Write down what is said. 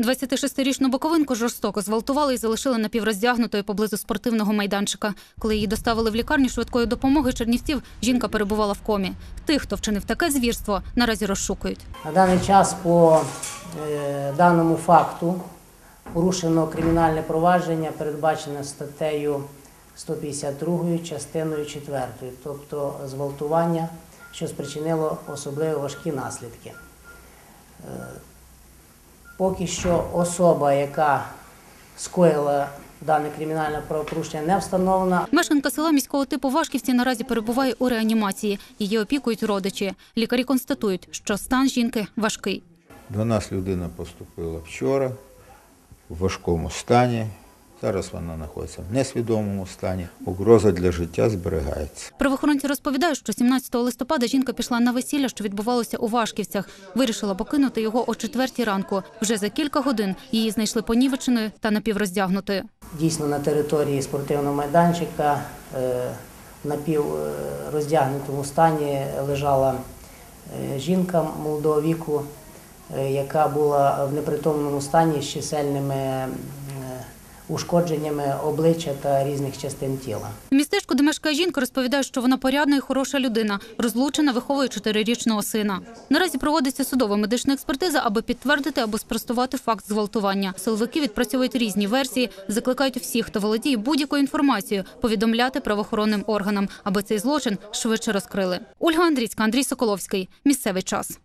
26-річну боковинку жорстоко зґвалтували і залишили напівроздягнутою поблизу спортивного майданчика. Коли її доставили в лікарню швидкої допомоги Чернівців, жінка перебувала в комі. Тих, хто вчинив таке звірство, наразі розшукують. На даний час по е, даному факту порушено кримінальне провадження, передбачене статтею 152 частиною 4, тобто зґвалтування, що спричинило особливо важкі наслідки. Поки що особа, яка скоїла дане кримінальне правопорушення, не встановлена, Мешканка села міського типу Вашківці наразі перебуває у реанімації. Її опікують родичі. Лікарі констатують, що стан жінки важкий. До нас людина поступила вчора в важкому стані. Зараз вона знаходиться в несвідомому стані. Угроза для життя зберігається. Правоохоронці розповідають, що 17 листопада жінка пішла на весілля, що відбувалося у Вашківцях. Вирішила покинути його о четвертій ранку. Вже за кілька годин її знайшли понівеченою та напівроздягнутою. Дійсно, на території спортивного майданчика е, в напівроздягнутому стані лежала е, жінка молодого віку, е, яка була в непритомному стані з чисельними ушкодженнями обличчя та різних частин тіла. В містечку, де мешкає жінка, розповідає, що вона порядна і хороша людина, розлучена, виховує чотирирічного сина. Наразі проводиться судова медична експертиза, аби підтвердити або спростувати факт зґвалтування. Силовики відпрацьовують різні версії, закликають всіх, хто володіє будь-якою інформацією, повідомляти правоохоронним органам, аби цей злочин швидше розкрили. Ольга Андрійська, Андрій Соколовський. Місцевий час.